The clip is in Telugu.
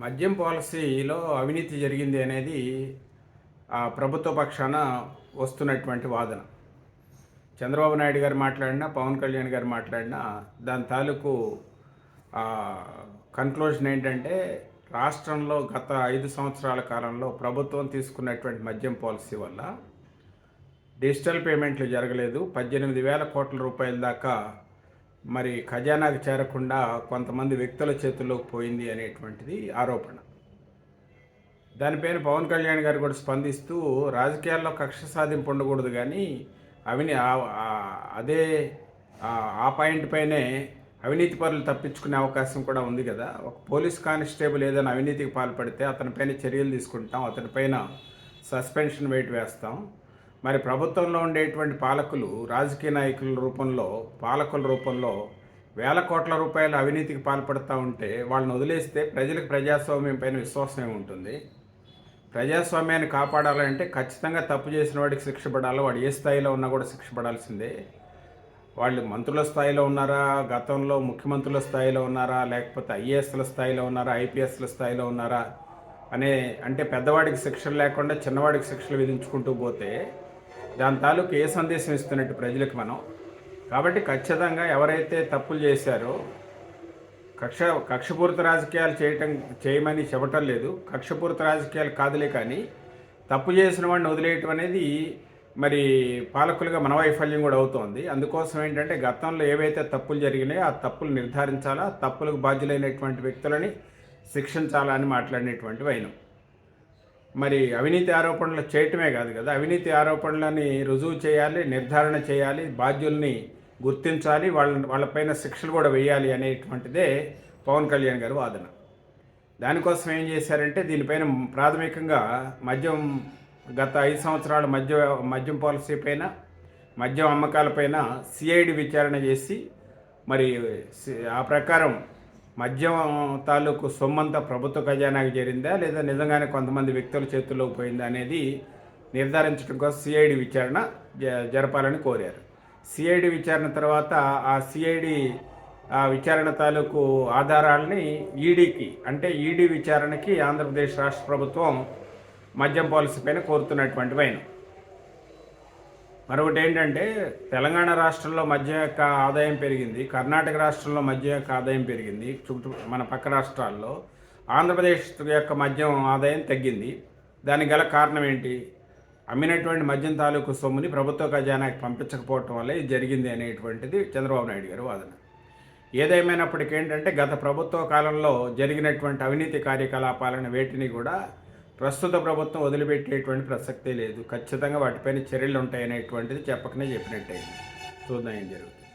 మద్యం పాలసీలో అవినీతి జరిగింది అనేది ఆ ప్రభుత్వ పక్షాన వస్తున్నటువంటి వాదన. చంద్రబాబు నాయుడు గారు మాట్లాడినా పవన్ కళ్యాణ్ గారు మాట్లాడినా దాని తాలూకు కన్క్లూజన్ ఏంటంటే రాష్ట్రంలో గత ఐదు సంవత్సరాల కాలంలో ప్రభుత్వం తీసుకున్నటువంటి మద్యం పాలసీ వల్ల డిజిటల్ పేమెంట్లు జరగలేదు. పద్దెనిమిది వేల కోట్ల రూపాయల దాకా మరి ఖజానాకు చేరకుండా కొంతమంది వ్యక్తుల చేతుల్లోకి పోయింది అనేటువంటిది ఆరోపణ. దానిపైన పవన్ కళ్యాణ్ గారు కూడా స్పందిస్తూ రాజకీయాల్లో కక్ష సాధింపు ఉండకూడదు కానీ అవిని అదే ఆ- ఆ పాయింట్ పైనే అవినీతి పరులు తప్పించుకునే అవకాశం కూడా ఉంది కదా. ఒక పోలీస్ కానిస్టేబుల్ ఏదైనా అవినీతికి పాల్పడితే అతనిపైన చర్యలు తీసుకుంటాం అతనిపైన సస్పెన్షన్ వెయిట్ వేస్తాం. మరి ప్రభుత్వంలో ఉండేటువంటి పాలకులు రాజకీయ నాయకుల రూపంలో పాలకుల రూపంలో వేల కోట్ల రూపాయల అవినీతికి పాల్పడుతూ ఉంటే వాళ్ళని వదిలేస్తే ప్రజలకు ప్రజాస్వామ్యం పైన విశ్వాసం ఏముంటుంది? ప్రజాస్వామ్యాన్ని కాపాడాలంటే ఖచ్చితంగా తప్పు చేసిన వాడికి శిక్ష పడాలి? వాడు ఏ స్థాయిలో ఉన్నా కూడా శిక్ష పడాల్సిందే. వాళ్ళు మంత్రుల స్థాయిలో ఉన్నారా? గతంలో ముఖ్యమంత్రుల స్థాయిలో ఉన్నారా? లేకపోతే ఐఏఎస్ల స్థాయిలో ఉన్నారా? ఐపీఎస్ల స్థాయిలో ఉన్నారా? అనే అంటే పెద్దవాడికి శిక్షలు లేకుండా చిన్నవాడికి శిక్షలు విధించుకుంటూ పోతే దాని తాలూకు ఏ సందేశం ఇస్తున్నట్టు ప్రజలకు మనం. కాబట్టి ఖచ్చితంగా ఎవరైతే తప్పులు చేశారో కక్ష కక్షపూరిత రాజకీయాలు చేయటం చేయమని చెప్పటం లేదు. కక్షపూరిత రాజకీయాలు కాదులే కానీ తప్పు చేసిన వాడిని వదిలేయటం అనేది మరి పాలకులుగా మన వైఫల్యం కూడా అవుతోంది. అందుకోసం ఏంటంటే గతంలో ఏవైతే తప్పులు జరిగినాయో ఆ తప్పులు నిర్ధారించాలా తప్పులకు బాధ్యులైనటువంటి వ్యక్తులని శిక్షించాలా అని మాట్లాడినటువంటి వైనం. మరి అవినీతి ఆరోపణలు చేయటమే కాదు కదా. అవినీతి ఆరోపణలని రుజువు చేయాలి నిర్ధారణ చేయాలి బాధ్యుల్ని గుర్తించాలి వాళ్ళ వాళ్ళపైన శిక్షలు కూడా వేయాలి అనేటువంటిదే పవన్ కళ్యాణ్ గారు వాదన. దానికోసం ఏం చేశారంటే దీనిపైన ప్రాథమికంగా మద్యం గత ఐదు సంవత్సరాల మద్య మద్యం పాలసీ పైన మద్యం అమ్మకాలపైన సిఐడి విచారణ చేసి మరి సి- ఆ ప్రకారం మద్యం తాలూకు సొమ్మంతా ప్రభుత్వ ఖజానాకి చేరిందా? లేదా నిజంగానే కొంతమంది వ్యక్తుల చేతుల్లోకి పోయిందా అనేది నిర్ధారించడం కోసం సిఐడి విచారణ జ- జరపాలని కోరారు. సిఐడి విచారణ తర్వాత ఆ సిఐడి ఆ విచారణ తాలూకు ఆధారాలని ఈడీకి అంటే ఈడీ విచారణకి ఆంధ్రప్రదేశ్ రాష్ట్ర ప్రభుత్వం మద్యం పాలసీ పైన కోరుతున్నటువంటి వైనం. మరొకటి ఏంటంటే తెలంగాణ రాష్ట్రంలో మద్యం యొక్క ఆదాయం పెరిగింది కర్ణాటక రాష్ట్రంలో మద్యం యొక్క ఆదాయం పెరిగింది చుట్టూ మన పక్క రాష్ట్రాల్లో ఆంధ్రప్రదేశ్ యొక్క మద్యం ఆదాయం తగ్గింది. దానికి గల కారణం ఏంటి? అమ్మినటువంటి మద్యం తాలూకు సొమ్ముని ప్రభుత్వ ఖజానాకి పంపించకపోవటం వల్ల ఇది జరిగింది అనేటువంటిది చంద్రబాబు నాయుడు గారి వాదన. ఏదేమైనప్పటికీ ఏంటంటే గత ప్రభుత్వ కాలంలో జరిగినటువంటి అవినీతి కార్యకలాపాలను వేటిని కూడా ప్రస్తుత ప్రభుత్వం వదిలిపెట్టేటువంటి ప్రసక్తే లేదు. ఖచ్చితంగా వాటిపైన చర్యలు ఉంటాయనేటువంటిది చెప్పకనే చెప్పినట్టయింది. చూద్దాం ఏం జరుగుతుంది.